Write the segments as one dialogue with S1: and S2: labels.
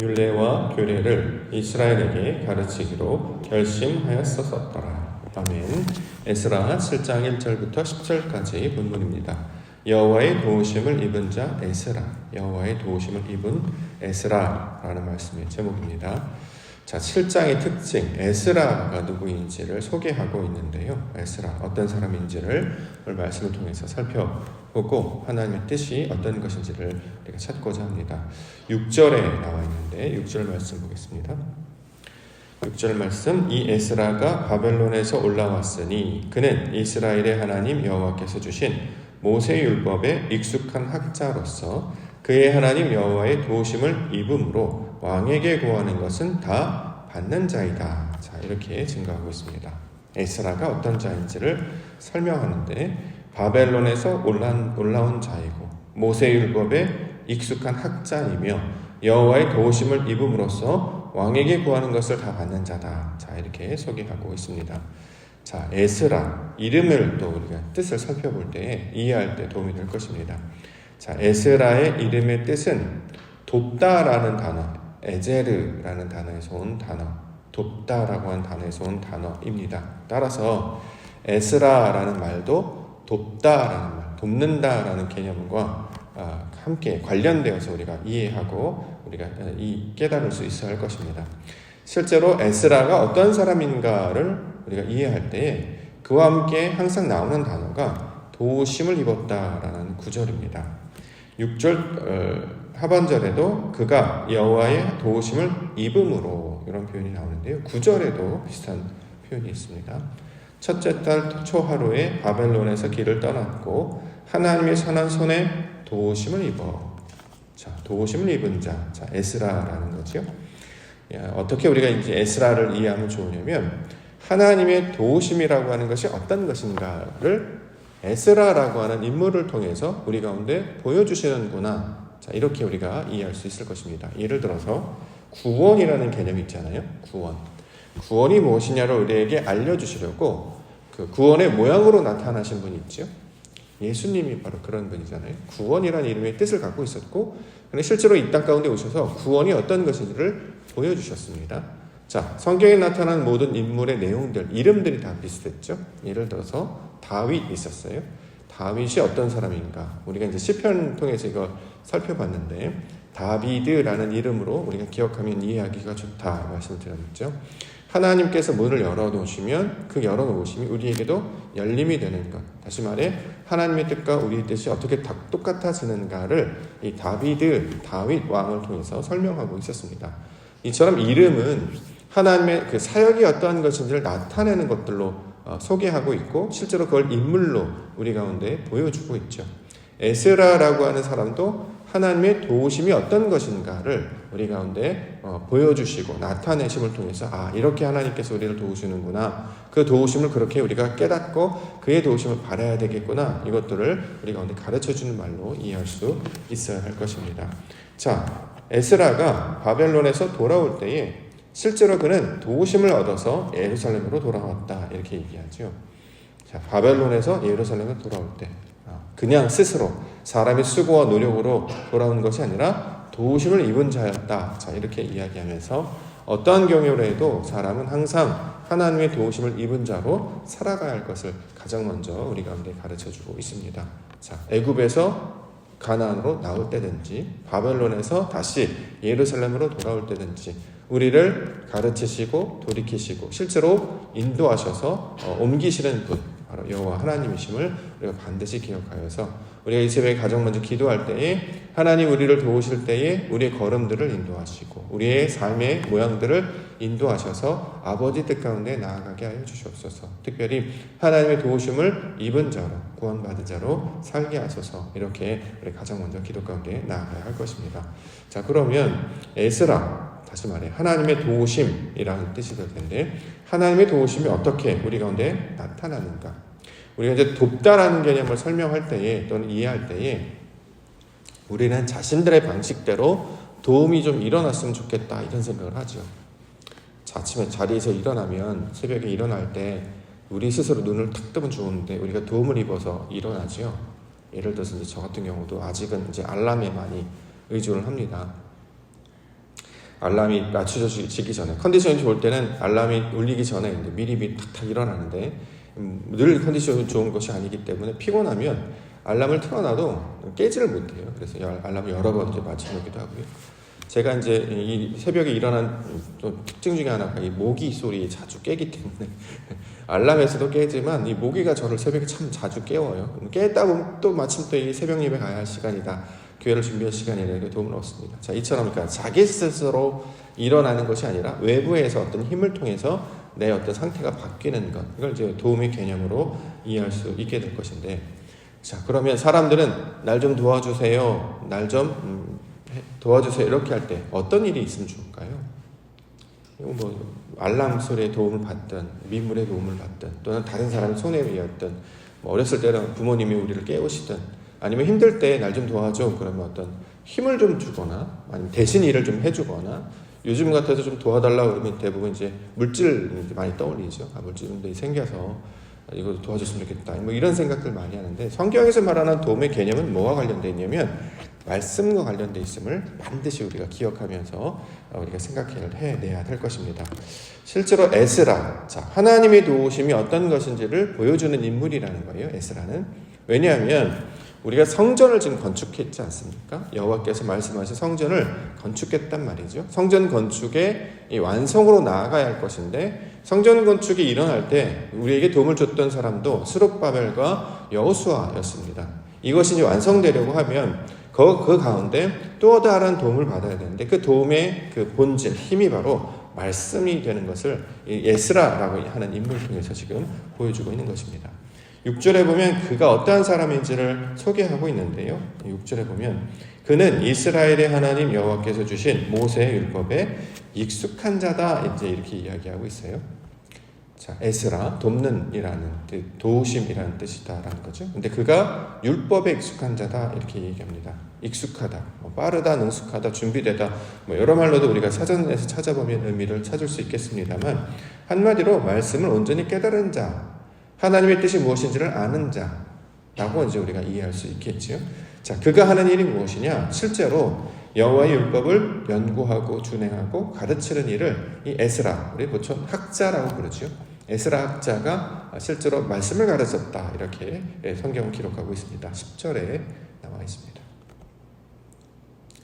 S1: 율례와 교례를 이스라엘에게 가르치기로 결심하였었더라. 아멘. 에스라 7장 1절부터 10절까지 본문입니다. 여호와의 도우심을 입은 자 에스라. 여호와의 도우심을 입은 에스라라는 말씀의 제목입니다. 자, 7장의 특징, 에스라가 누구인지를 소개하고 있는데요. 에스라, 어떤 사람인지를 오늘 말씀을 통해서 살펴보고 하나님의 뜻이 어떤 것인지를 우리가 찾고자 합니다. 6절에 나와 있는데 6절 말씀 보겠습니다. 6절 말씀 이 에스라가 바벨론에서 올라왔으니 그는 이스라엘의 하나님 여호와께서 주신 모세 율법에 익숙한 학자로서 그의 하나님 여호와의 도우심을 입음으로 왕에게 구하는 것은 다 받는 자이다. 자, 이렇게 증거하고 있습니다. 에스라가 어떤 자인지를 설명하는데 바벨론에서 올라온, 자이고 모세율법에 익숙한 학자이며 여호와의 도우심을 입음으로써 왕에게 구하는 것을 다 받는 자다. 자, 이렇게 소개하고 있습니다. 자, 에스라 이름을 또 우리가 뜻을 살펴볼 때 이해할 때 도움이 될 것입니다. 자, 에스라의 이름의 뜻은 돕다라는 단어, 에제르라는 단어에서 온 단어, 돕다라고 하는 단어에서 온 단어입니다. 따라서 에스라라는 말도 돕다라는 말, 돕는다라는 개념과 함께 관련되어서 우리가 이해하고 우리가 이 깨달을 수 있어야 할 것입니다. 실제로 에스라가 어떤 사람인가를 우리가 이해할 때 그와 함께 항상 나오는 단어가 도심을 입었다라는 구절입니다. 6절 하반절에도 그가 여호와의 도우심을 입음으로 이런 표현이 나오는데요. 9절에도 비슷한 표현이 있습니다. 첫째 달 초하루에 바벨론에서 길을 떠났고 하나님의 선한 손에 도우심을 입어. 자, 도우심을 입은 자. 자, 에스라라는 거죠. 어떻게 우리가 이제 에스라를 이해하면 좋으냐면 하나님의 도우심이라고 하는 것이 어떤 것인가를 에스라라고 하는 인물을 통해서 우리 가운데 보여주시는구나. 자, 이렇게 우리가 이해할 수 있을 것입니다. 예를 들어서 구원이라는 개념이 있잖아요. 구원. 구원이 무엇이냐를 우리에게 알려주시려고 그 구원의 모양으로 나타나신 분이 있죠. 예수님이 바로 그런 분이잖아요. 구원이라는 이름의 뜻을 갖고 있었고, 근데 실제로 이 땅 가운데 오셔서 구원이 어떤 것인지를 보여주셨습니다. 자, 성경에 나타난 모든 인물의 내용들, 이름들이 다 비슷했죠. 예를 들어서 다윗 있었어요. 다윗이 어떤 사람인가? 우리가 이제 시편 통해서 이거 살펴봤는데 다비드라는 이름으로 우리가 기억하면 이해하기가 좋다 말씀을 드렸죠. 하나님께서 문을 열어놓으시면 그 열어놓으심이 우리에게도 열림이 되는 것. 다시 말해 하나님의 뜻과 우리의 뜻이 어떻게 똑같아지는가를 이 다비드, 다윗 왕을 통해서 설명하고 있었습니다. 이처럼 이름은 하나님의 그 사역이 어떠한 것인지를 나타내는 것들로 어, 소개하고 있고 실제로 그걸 인물로 우리 가운데 보여주고 있죠. 에스라라고 하는 사람도 하나님의 도우심이 어떤 것인가를 우리 가운데 어, 보여주시고 나타내심을 통해서 아 이렇게 하나님께서 우리를 도우시는구나 그 도우심을 그렇게 우리가 깨닫고 그의 도우심을 바라야 되겠구나 이것들을 우리 가운데 가르쳐 주는 말로 이해할 수 있어야 할 것입니다. 자 에스라가 바벨론에서 돌아올 때에 실제로 그는 도우심을 얻어서 예루살렘으로 돌아왔다 이렇게 얘기하죠. 자, 바벨론에서 예루살렘에 돌아올 때 아, 그냥 스스로 사람의 수고와 노력으로 돌아온 것이 아니라 도우심을 입은 자였다. 자, 이렇게 이야기하면서 어떠한 경우라도 사람은 항상 하나님의 도우심을 입은 자로 살아가야 할 것을 가장 먼저 우리 가운데 가르쳐 주고 있습니다. 자, 애굽에서 가나안으로 나올 때든지 바벨론에서 다시 예루살렘으로 돌아올 때든지 우리를 가르치시고 돌이키시고 실제로 인도하셔서 어, 옮기시는 분 바로 여호와 하나님이심을 우리가 반드시 기억하여서 우리가 이 새벽에 가장 먼저 기도할 때에 하나님 우리를 도우실 때에 우리의 걸음들을 인도하시고 우리의 삶의 모양들을 인도하셔서 아버지 뜻 가운데 나아가게 하여 주시옵소서. 특별히 하나님의 도우심을 입은 자로 구원받은 자로 살게 하소서. 이렇게 우리 가장 먼저 기도 가운데 나아가야 할 것입니다. 자 그러면 에스라 다시 말해 하나님의 도우심이라는 뜻이 될 텐데 하나님의 도우심이 어떻게 우리 가운데 나타나는가? 우리가 이제 돕다라는 개념을 설명할 때에 또는 이해할 때에 우리는 자신들의 방식대로 도움이 좀 일어났으면 좋겠다 이런 생각을 하죠. 아침에 자리에서 일어나면 새벽에 일어날 때 우리 스스로 눈을 탁 뜨면 좋은데 우리가 도움을 입어서 일어나죠. 예를 들어서 이제 저 같은 경우도 아직은 이제 알람에 많이 의존을 합니다. 알람이 맞춰지기 전에 컨디션이 좋을 때는 알람이 울리기 전에 이제 미리 미리 탁탁 일어나는데 음, 늘 컨디션이 좋은 것이 아니기 때문에 피곤하면 알람을 틀어놔도 깨지를 못해요. 그래서 열- 알람을 여러 번 이제 맞춰놓기도 하고요. 제가 이제 이 새벽에 일어난 좀 특징 중에 하나가 이 모기 소리에 자주 깨기 때문에 알람에서도 깨지만 이 모기가 저를 새벽에 참 자주 깨워요. 깼다 보면 또 마침 또 이 새벽 예배 가야 할 시간이다. 교회를 준비할 시간이라 이렇게 도움을 얻습니다. 자, 이처럼 그러니까 자기 스스로 일어나는 것이 아니라 외부에서 어떤 힘을 통해서 내 어떤 상태가 바뀌는 것. 이걸 이제 도움의 개념으로 이해할 수 있게 될 것인데 자, 그러면 사람들은 날 좀 도와주세요. 날좀 음, 해- 도와주세요. 이렇게 할 때 어떤 일이 있으면 좋을까요? 뭐 알람 소리에 도움을 받든 민물의 도움을 받든 또는 다른 사람의 손에 의했든 뭐 어렸을 때는 부모님이 우리를 깨우시든 아니면 힘들 때 날 좀 도와줘 그러면 어떤 힘을 좀 주거나 아니면 대신 일을 좀 해주거나 요즘 같아서 좀 도와달라 그러면 대부분 이제 물질 많이 떠올리죠. 아, 물질들이 생겨서 이거 도와줬으면 좋겠다. 뭐 이런 생각들 많이 하는데 성경에서 말하는 도움의 개념은 뭐와 관련되어 있냐면 말씀과 관련되어 있음을 반드시 우리가 기억하면서 어, 우리가 생각해내야 될 것입니다. 실제로 에스라, 자 하나님의 도우심이 어떤 것인지를 보여주는 인물이라는 거예요. 에스라는 왜냐하면 우리가 성전을 지금 건축했지 않습니까? 여호와께서 말씀하신 성전을 건축했단 말이죠. 성전 건축의 이 완성으로 나아가야 할 것인데 성전 건축이 일어날 때 우리에게 도움을 줬던 사람도 스룹바벨과 여호수아였습니다. 이것이 이제 완성되려고 하면 그, 그 가운데 또 다른 도움을 받아야 되는데 그 도움의 그 본질, 힘이 바로 말씀이 되는 것을 이 예스라라고 하는 인물 통해서 지금 보여주고 있는 것입니다. 6절에 보면 그가 어떠한 사람인지를 소개하고 있는데요. 6절에 보면 그는 이스라엘의 하나님 여호와께서 주신 모세의 율법에 익숙한 자다 이제 이렇게 이야기하고 있어요. 자, 에스라 돕는이라는 그 도우심이라는 뜻이다라는 거죠. 근데 그가 율법에 익숙한 자다 이렇게 얘기합니다. 익숙하다, 뭐 빠르다, 능숙하다, 준비되다, 뭐 여러 말로도 우리가 사전에서 찾아보면 의미를 찾을 수 있겠습니다만 한마디로 말씀을 온전히 깨달은 자, 하나님의 뜻이 무엇인지를 아는 자라고 이제 우리가 이해할 수 있겠지요. 자, 그가 하는 일이 무엇이냐? 실제로 여호와의 율법을 연구하고 준행하고 가르치는 일을 이 에스라, 우리 보통 학자라고 부르죠. 에스라 학자가 실제로 말씀을 가르쳤다 이렇게 성경을 기록하고 있습니다. 10절에 나와 있습니다.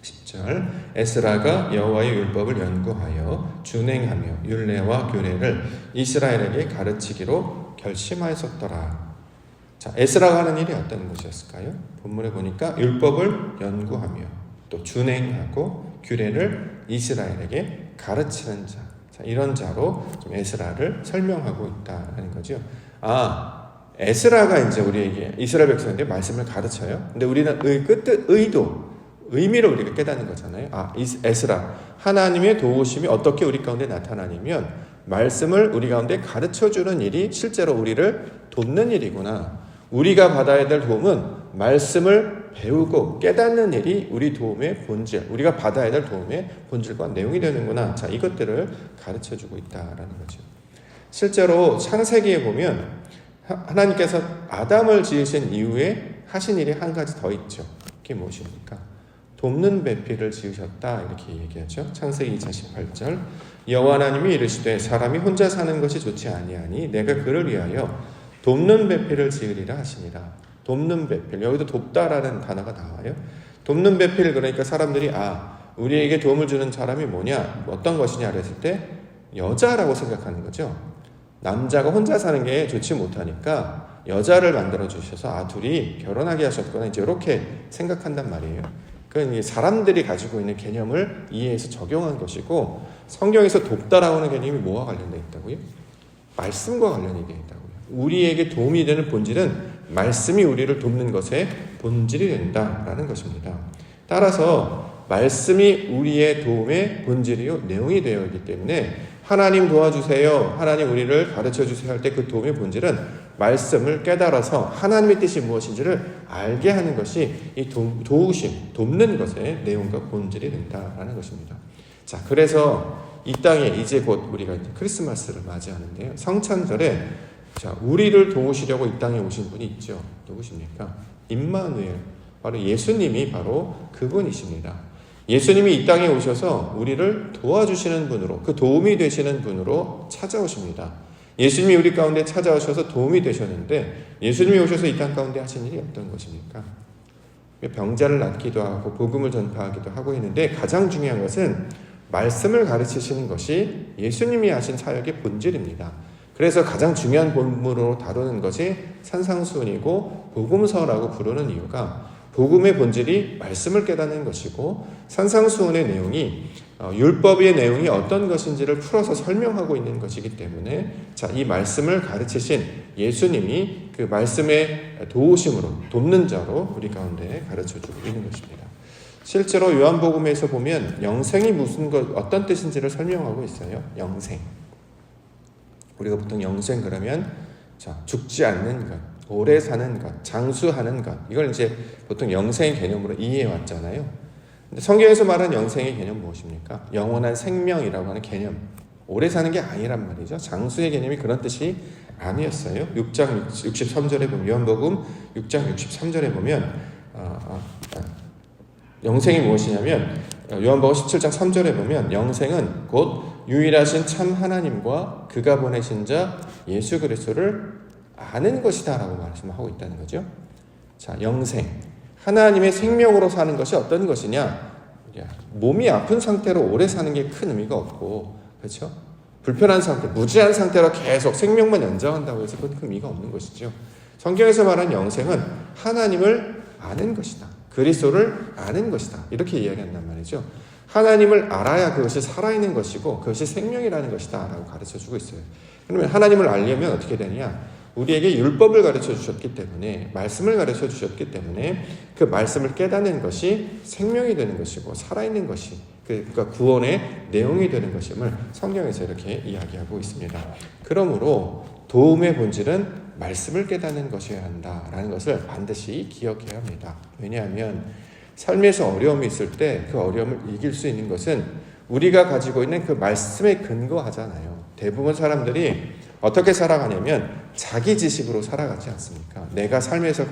S1: 10절 에스라가 여호와의 율법을 연구하여 준행하며 율례와 규례를 이스라엘에게 가르치기로 결심하였었더라. 자, 에스라가 하는 일이 어떤 것이었을까요? 본문에 보니까 율법을 연구하며 또 준행하고 규례를 이스라엘에게 가르치는 자. 자, 이런 자로 좀 에스라를 설명하고 있다는 거죠. 아, 에스라가 이제 우리에게 이스라엘 백성인데 말씀을 가르쳐요. 근데 우리는 의, 끝 의도, 의미를 우리가 깨닫는 거잖아요. 아, 에스라. 하나님의 도우심이 어떻게 우리 가운데 나타나냐면 말씀을 우리 가운데 가르쳐 주는 일이 실제로 우리를 돕는 일이구나. 우리가 받아야 될 도움은 말씀을 배우고 깨닫는 일이 우리 도움의 본질, 우리가 받아야 될 도움의 본질과 내용이 되는구나. 자, 이것들을 가르쳐 주고 있다라는 거죠. 실제로 창세기에 보면 하나님께서 아담을 지으신 이후에 하신 일이 한 가지 더 있죠. 그게 무엇입니까? 돕는 배필을 지으셨다 이렇게 얘기하죠. 창세기 2 8절 여호와 하나님이 이르시되 사람이 혼자 사는 것이 좋지 아니하니 내가 그를 위하여 돕는 배필을 지으리라 하시니라. 돕는 배필 여기도 돕다라는 단어가 나와요. 돕는 배필 그러니까 사람들이 아 우리에게 도움을 주는 사람이 뭐냐 어떤 것이냐 그랬을 때 여자라고 생각하는 거죠. 남자가 혼자 사는 게 좋지 못하니까 여자를 만들어 주셔서 아 둘이 결혼하게 하셨거나 이제 이렇게 생각한단 말이에요. 그건 사람들이 가지고 있는 개념을 이해해서 적용한 것이고 성경에서 돕다라고 하는 개념이 뭐와 관련되어 있다고요? 말씀과 관련이 되어 있다고요. 우리에게 도움이 되는 본질은 말씀이 우리를 돕는 것의 본질이 된다라는 것입니다. 따라서 말씀이 우리의 도움의 본질이요 내용이 되어 있기 때문에 하나님 도와주세요. 하나님 우리를 가르쳐 주세요 할 때 그 도움의 본질은 말씀을 깨달아서 하나님의 뜻이 무엇인지를 알게 하는 것이 이 도, 도우심, 돕는 것의 내용과 본질이 된다라는 것입니다. 자, 그래서 이 땅에 이제 곧 우리가 크리스마스를 맞이하는데요. 성찬절에 자, 우리를 도우시려고 이 땅에 오신 분이 있죠. 누구십니까? 임마누엘. 바로 예수님이 바로 그분이십니다. 예수님이 이 땅에 오셔서 우리를 도와주시는 분으로 그 도움이 되시는 분으로 찾아오십니다. 예수님이 우리 가운데 찾아오셔서 도움이 되셨는데 예수님이 오셔서 이 땅 가운데 하신 일이 어떤 것입니까? 병자를 낫기도 하고 복음을 전파하기도 하고 있는데 가장 중요한 것은 말씀을 가르치시는 것이 예수님이 하신 사역의 본질입니다. 그래서 가장 중요한 본문으로 다루는 것이 산상수훈이고 복음서라고 부르는 이유가 복음의 본질이 말씀을 깨닫는 것이고 산상수훈의 내용이 어, 율법의 내용이 어떤 것인지를 풀어서 설명하고 있는 것이기 때문에 자, 이 말씀을 가르치신 예수님이 그 말씀의 도우심으로 돕는 자로 우리 가운데 가르쳐 주고 있는 것입니다. 실제로 요한복음에서 보면 영생이 무슨 것 어떤 뜻인지를 설명하고 있어요. 영생. 우리가 보통 영생 그러면 자, 죽지 않는 것, 오래 사는 것, 장수하는 것. 이걸 이제 보통 영생 개념으로 이해해 왔잖아요. 성경에서 말하는 영생의 개념 무엇입니까? 영원한 생명이라고 하는 개념. 오래 사는 게 아니란 말이죠. 장수의 개념이 그런 뜻이 아니었어요. 6장 63절에 보면 요한복음 6장 63절에 보면 어, 어, 어, 영생이 무엇이냐면 요한복음 17장 3절에 보면 영생은 곧 유일하신 참 하나님과 그가 보내신 자 예수 그리스도를 아는 것이다라고 말씀하고 있다는 거죠. 자, 영생. 하나님의 생명으로 사는 것이 어떤 것이냐? 몸이 아픈 상태로 오래 사는 게 큰 의미가 없고, 그렇죠? 불편한 상태, 무지한 상태로 계속 생명만 연장한다고 해서 그건 큰 의미가 없는 것이죠. 성경에서 말하는 영생은 하나님을 아는 것이다. 그리스도를 아는 것이다. 이렇게 이야기한단 말이죠. 하나님을 알아야 그것이 살아있는 것이고 그것이 생명이라는 것이다. 라고 가르쳐 주고 있어요. 그러면 하나님을 알려면 어떻게 되느냐? 우리에게 율법을 가르쳐 주셨기 때문에 말씀을 가르쳐 주셨기 때문에 그 말씀을 깨닫는 것이 생명이 되는 것이고 살아있는 것이 그러니까 구원의 내용이 되는 것임을 성경에서 이렇게 이야기하고 있습니다. 그러므로 도움의 본질은 말씀을 깨닫는 것이어야 한다라는 것을 반드시 기억해야 합니다. 왜냐하면 삶에서 어려움이 있을 때 그 어려움을 이길 수 있는 것은 우리가 가지고 있는 그 말씀에 근거하잖아요. 대부분 사람들이 어떻게 살아가냐면 자기 지식으로 살아가지 않습니까? 내가 삶에서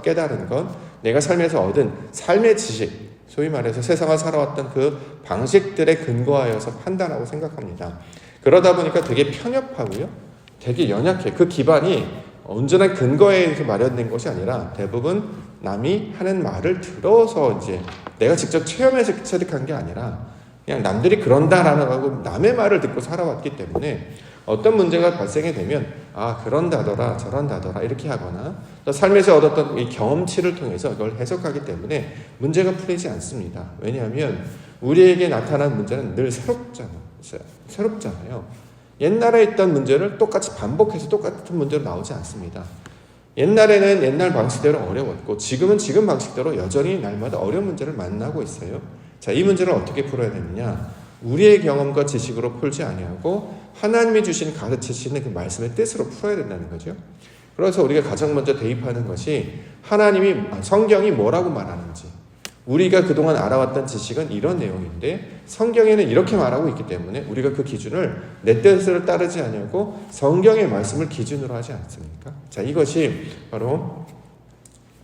S1: 깨달은 것, 내가 삶에서 얻은 삶의 지식, 소위 말해서 세상을 살아왔던 그 방식들에 근거하여서 판단하고 생각합니다. 그러다 보니까 되게 편협하고요. 되게 연약해. 그 기반이 온전한 근거에 의해서 마련된 것이 아니라 대부분 남이 하는 말을 들어서 이제 내가 직접 체험해서 체득한 게 아니라 그냥 남들이 그런다라는 하고 남의 말을 듣고 살아왔기 때문에 어떤 문제가 발생이 되면 아 그런다더라 저런다더라 이렇게 하거나 또 삶에서 얻었던 이 경험치를 통해서 그걸 해석하기 때문에 문제가 풀리지 않습니다. 왜냐하면 우리에게 나타난 문제는 늘 새롭잖아요. 새롭잖아요. 옛날에 있던 문제를 똑같이 반복해서 똑같은 문제로 나오지 않습니다. 옛날에는 옛날 방식대로 어려웠고 지금은 지금 방식대로 여전히 날마다 어려운 문제를 만나고 있어요. 자, 이 문제를 어떻게 풀어야 되느냐? 우리의 경험과 지식으로 풀지 아니하고 하나님이 주신 가르치시는 그 말씀의 뜻으로 풀어야 된다는 거죠. 그래서 우리가 가장 먼저 대입하는 것이 하나님이 성경이 뭐라고 말하는지 우리가 그동안 알아왔던 지식은 이런 내용인데 성경에는 이렇게 말하고 있기 때문에 우리가 그 기준을 내 뜻을 따르지 않냐고 성경의 말씀을 기준으로 하지 않습니까? 자, 이것이 바로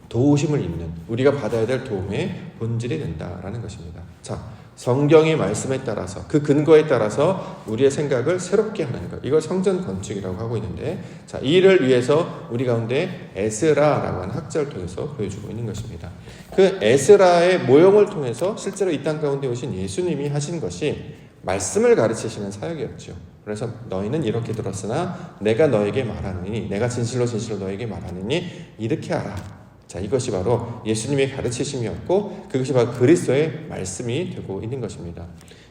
S1: 도우심을 입는 우리가 받아야 될 도움의 본질이 된다라는 것입니다. 자, 성경의 말씀에 따라서 그 근거에 따라서 우리의 생각을 새롭게 하는 것. 이걸 성전 건축이라고 하고 있는데 자, 이를 위해서 우리 가운데 에스라라고 하는 학자를 통해서 보여주고 있는 것입니다. 그 에스라의 모형을 통해서 실제로 이 땅 가운데 오신 예수님이 하신 것이 말씀을 가르치시는 사역이었죠. 그래서 너희는 이렇게 들었으나 내가 너에게 말하느니 내가 진실로 진실로 너에게 말하느니 이렇게 하라. 자, 이것이 바로 예수님의 가르치심이었고 그것이 바로 그리스도의 말씀이 되고 있는 것입니다.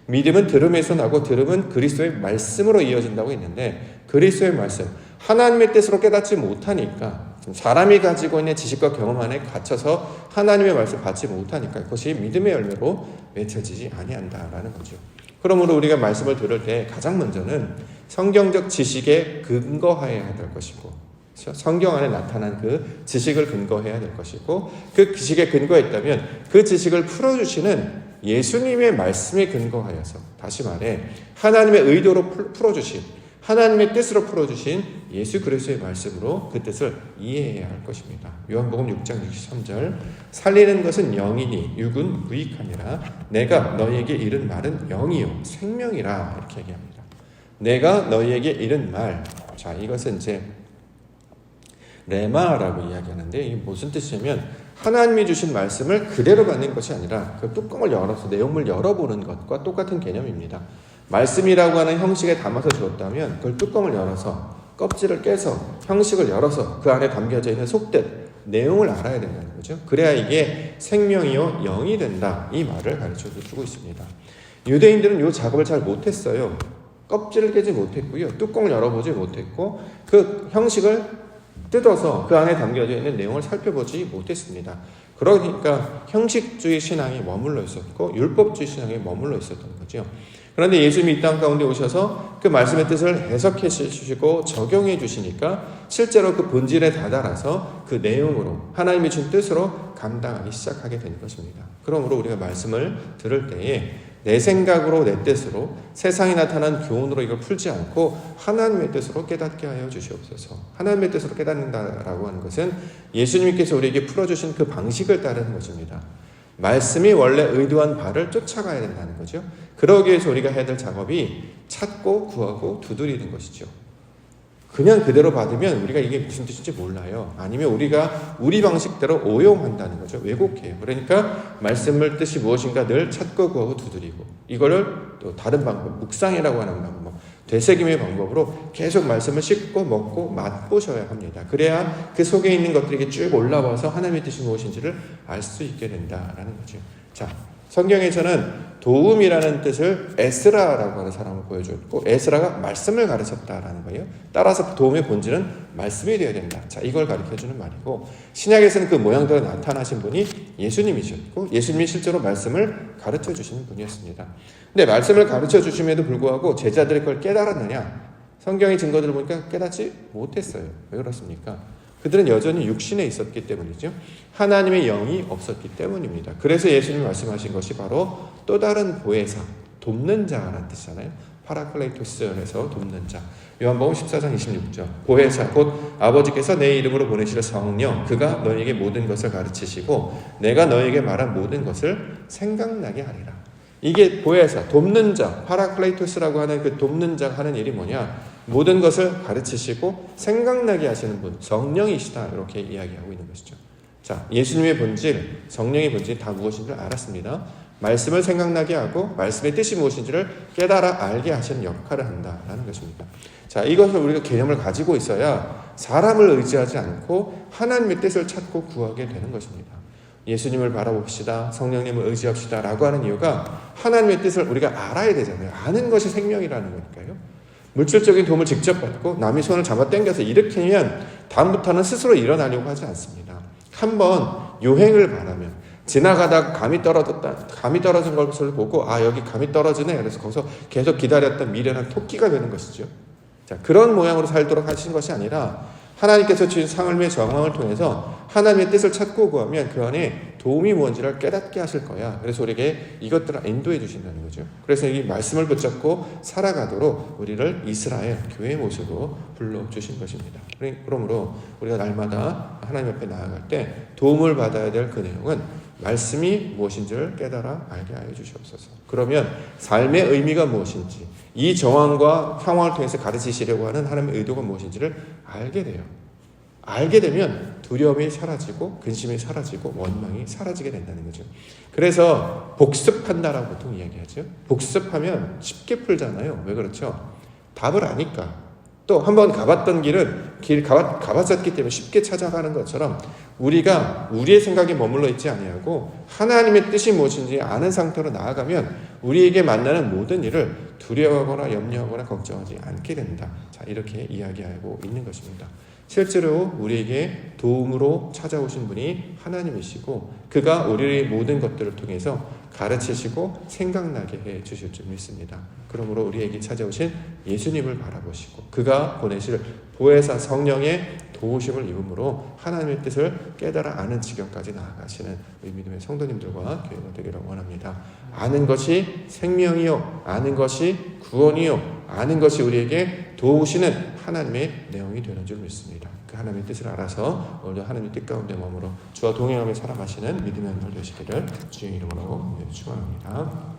S1: 믿음은 들음에서 나고 들음은 그리스도의 말씀으로 이어진다고 했는데 그리스도의 말씀 하나님의 뜻으로 깨닫지 못하니까 사람이 가지고 있는 지식과 경험 안에 갇혀서 하나님의 말씀 받지 못하니까 그것이 믿음의 열매로 맺혀지지 아니한다라는 거죠. 그러므로 우리가 말씀을 들을 때 가장 먼저는 성경적 지식에 근거하여야 될 것이고? 성경 안에 나타난 그 지식을 근거해야 될 것이고 그 지식에 근거했다면 그 지식을 풀어주시는 예수님의 말씀에 근거하여서 다시 말해 하나님의 의도로 풀어주신 하나님의 뜻으로 풀어주신 예수 그리스도의 말씀으로 그 뜻을 이해해야 할 것입니다. 요한복음 6장 63절 살리는 것은 영이니 육은 무익함이라 내가 너희에게 이른 말은 영이요 생명이라 이렇게 얘기합니다. 내가 너희에게 이른 말. 자, 이것은 이제 레마라고 이야기하는데 이게 무슨 뜻이냐면 하나님이 주신 말씀을 그대로 받는 것이 아니라 그 뚜껑을 열어서 내용을 열어보는 것과 똑같은 개념입니다. 말씀이라고 하는 형식에 담아서 주었다면 그걸 뚜껑을 열어서 껍질을 깨서 형식을 열어서 그 안에 담겨져 있는 속뜻 내용을 알아야 된다는 거죠. 그래야 이게 생명이요 영이 된다 이 말을 가르쳐 주고 있습니다. 유대인들은 이 작업을 잘 못했어요. 껍질을 깨지 못했고요. 뚜껑을 열어보지 못했고 그 형식을 뜯어서 그 안에 담겨져 있는 내용을 살펴보지 못했습니다. 그러니까 형식주의 신앙이 머물러 있었고 율법주의 신앙이 머물러 있었던 거죠. 그런데 예수님이 이 땅 가운데 오셔서 그 말씀의 뜻을 해석해 주시고 적용해 주시니까 실제로 그 본질에 다다라서 그 내용으로 하나님이 준 뜻으로 감당하기 시작하게 되는 것입니다. 그러므로 우리가 말씀을 들을 때에 내 생각으로 내 뜻으로 세상에 나타난 교훈으로 이걸 풀지 않고 하나님의 뜻으로 깨닫게 하여 주시옵소서. 하나님의 뜻으로 깨닫는다라고 하는 것은 예수님께서 우리에게 풀어주신 그 방식을 따르는 것입니다. 말씀이 원래 의도한 바를 쫓아가야 된다는 거죠. 그러기 위해서 우리가 해야 될 작업이 찾고 구하고 두드리는 것이죠. 그냥 그대로 받으면 우리가 이게 무슨 뜻인지 몰라요. 아니면 우리가 우리 방식대로 오용한다는 거죠. 왜곡해요. 그러니까 말씀을 뜻이 무엇인가 늘 찾고 구하고 두드리고 이거를 또 다른 방법, 묵상이라고 하는 방법, 되새김의 방법으로 계속 말씀을 씹고 먹고 맛보셔야 합니다. 그래야 그 속에 있는 것들이 쭉 올라와서 하나님의 뜻이 무엇인지를 알 수 있게 된다라는 거죠. 자, 성경에서는 도움이라는 뜻을 에스라라고 하는 사람을 보여줬고 에스라가 말씀을 가르쳤다라는 거예요. 따라서 도움의 본질은 말씀이 되어야 된다. 자, 이걸 가르쳐 주는 말이고 신약에서는 그 모양대로 나타나신 분이 예수님이셨고 예수님이 실제로 말씀을 가르쳐 주시는 분이었습니다. 근데 말씀을 가르쳐 주심에도 불구하고 제자들이 그걸 깨달았느냐? 성경의 증거들을 보니까 깨닫지 못했어요. 왜 그렇습니까? 그들은 여전히 육신에 있었기 때문이죠. 하나님의 영이 없었기 때문입니다. 그래서 예수님이 말씀하신 것이 바로 또 다른 보혜사, 돕는 자라는 뜻이잖아요. 파라클레이토스에서 돕는 자. 요한복음 14장 26절. 보혜사 곧 아버지께서 내 이름으로 보내실 성령 그가 너에게 모든 것을 가르치시고 내가 너에게 말한 모든 것을 생각나게 하리라. 이게 보혜사, 돕는 자, 파라클레이토스라고 하는 그 돕는 자 하는 일이 뭐냐? 모든 것을 가르치시고 생각나게 하시는 분, 성령이시다. 이렇게 이야기하고 있는 것이죠. 자, 예수님의 본질, 성령의 본질 다 무엇인지를 알았습니다. 말씀을 생각나게 하고 말씀의 뜻이 무엇인지를 깨달아 알게 하시는 역할을 한다라는 것입니다. 자, 이것을 우리가 개념을 가지고 있어야 사람을 의지하지 않고 하나님의 뜻을 찾고 구하게 되는 것입니다. 예수님을 바라봅시다. 성령님을 의지합시다. 라고 하는 이유가 하나님의 뜻을 우리가 알아야 되잖아요. 아는 것이 생명이라는 거니까요. 물질적인 도움을 직접 받고 남의 손을 잡아 당겨서 일으키면 다음부터는 스스로 일어나려고 하지 않습니다. 한번 요행을 바라면 지나가다 감이 떨어졌다, 감이 떨어진 것을 보고 아 여기 감이 떨어지네. 그래서 거기서 계속 기다렸던 미련한 토끼가 되는 것이죠. 자 그런 모양으로 살도록 하신 것이 아니라 하나님께서 주신 삶의 정황을 통해서 하나님의 뜻을 찾고 구하면 그 안에 도움이 뭔지를 깨닫게 하실 거야. 그래서 우리에게 이것들을 인도해 주신다는 거죠. 그래서 이 말씀을 붙잡고 살아가도록 우리를 이스라엘 교회 모습으로 불러 주신 것입니다. 그러므로 우리가 날마다 하나님 앞에 나아갈 때 도움을 받아야 될 그 내용은 말씀이 무엇인지를 깨달아 알게 하여 주시옵소서. 그러면 삶의 의미가 무엇인지, 이 정황과 상황을 통해서 가르치시려고 하는 하나님의 의도가 무엇인지를 알게 돼요. 알게 되면 두려움이 사라지고 근심이 사라지고 원망이 사라지게 된다는 거죠. 그래서 복습한다라고 보통 이야기하죠. 복습하면 쉽게 풀잖아요. 왜 그렇죠? 답을 아니까. 또 한번 가봤던 길은 길 가봤, 가봤었기 때문에 쉽게 찾아가는 것처럼 우리가 우리의 생각에 머물러 있지 아니하고 하나님의 뜻이 무엇인지 아는 상태로 나아가면 우리에게 만나는 모든 일을 두려워하거나 염려하거나 걱정하지 않게 된다. 자, 이렇게 이야기하고 있는 것입니다. 실제로 우리에게 도움으로 찾아오신 분이 하나님이시고 그가 우리의 모든 것들을 통해서 가르치시고 생각나게 해 주실 줄 믿습니다. 그러므로 우리에게 찾아오신 예수님을 바라보시고 그가 보내실 보혜사 성령의 도우심을 입음으로 하나님의 뜻을 깨달아 아는 지경까지 나아가시는 우리 믿음의 성도님들과 교회가 되기를 원합니다. 아는 것이 생명이요, 아는 것이 구원이요, 아는 것이 우리에게 도우시는 하나님의 내용이 되는 줄 믿습니다. 그 하나님의 뜻을 알아서 오늘도 하나님의 뜻 가운데 머물러 주와 동행하며 살아가시는 믿음의 날 되시기를 주의 이름으로 축원합니다.